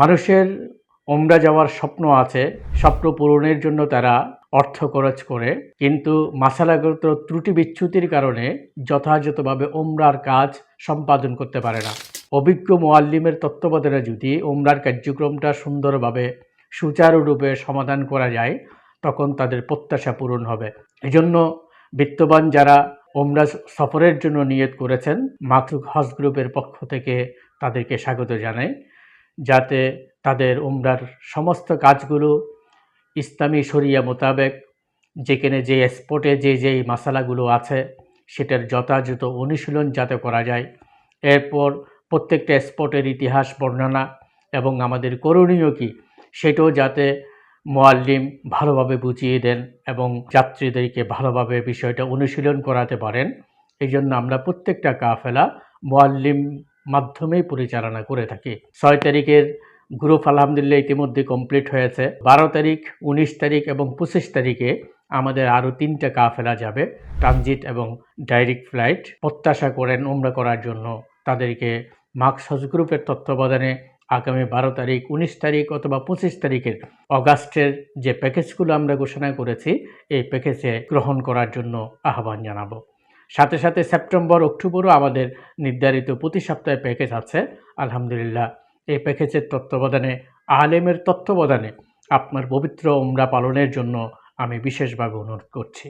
মানুষের ওমরা যাওয়ার স্বপ্ন আছে, স্বপ্ন পূরণের জন্য তারা অর্থ খরচ করে। কিন্তু মাসালাগত ত্রুটি বিচ্যুতির কারণে যথাযথভাবে ওমরার কাজ সম্পাদন করতে পারে না। অভিজ্ঞ মোয়াল্লিমের তত্ত্বাবধানে যদি ওমরার কার্যক্রমটা সুন্দরভাবে সুচারুরূপে সমাধান করা যায়, তখন তাদের প্রত্যাশা পূরণ হবে। এজন্য বিত্তবান যারা ওমরা সফরের জন্য নিয়ত করেছেন মাতৃক হজ গ্রুপের পক্ষ থেকে তাদেরকে স্বাগত জানাই। যাতে তাদের উমরার সমস্ত কাজগুলো ইসলামী শরিয়া মোতাবেক, যেখানে যে স্পটে যে যেই মশালাগুলো আছে, সেটার যথাযথ অনুশীলন যাতে করা যায়। এরপর প্রত্যেকটা স্পটের ইতিহাস, বর্ণনা এবং আমাদের করণীয় কী, সেটাও যাতে মোয়াল্লিম ভালোভাবে বুঝিয়ে দেন এবং যাত্রীদেরকে ভালোভাবে বিষয়টা অনুশীলন করাতে পারেন। এই জন্য আমরা প্রত্যেকটা কাফেলা মোয়াল্লিম মাধ্যমেই পরিচালনা করে থাকি। ছয় তারিখের গ্রুপ আলহামদুলিল্লাহ ইতিমধ্যে কমপ্লিট হয়েছে। বারো তারিখ, উনিশ তারিখ এবং পঁচিশ তারিখে আমাদের আরও তিনটা কাফেলা যাবে, ট্রানজিট এবং ডাইরেক্ট ফ্লাইট। প্রত্যাশা করেন উমরা করার জন্য তাদেরকে মার্কস হজ গ্রুপের তত্ত্বাবধানে আগামী বারো তারিখ, উনিশ তারিখ অথবা পঁচিশ তারিখের অগাস্টের যে প্যাকেজগুলো আমরা ঘোষণা করেছি, এই প্যাকেজে গ্রহণ করার জন্য আহ্বান জানাব। সাথে সাথে সেপ্টেম্বর, অক্টোবরও আমাদের নির্ধারিত প্রতি সপ্তাহে প্যাকেজ আছে। আলহামদুলিল্লাহ, এই প্যাকেজের তত্ত্বাবধানে, আলেমের তত্ত্বাবধানে আপনার পবিত্র উমরা পালনের জন্য আমি বিশেষভাবে অনুরোধ করছি।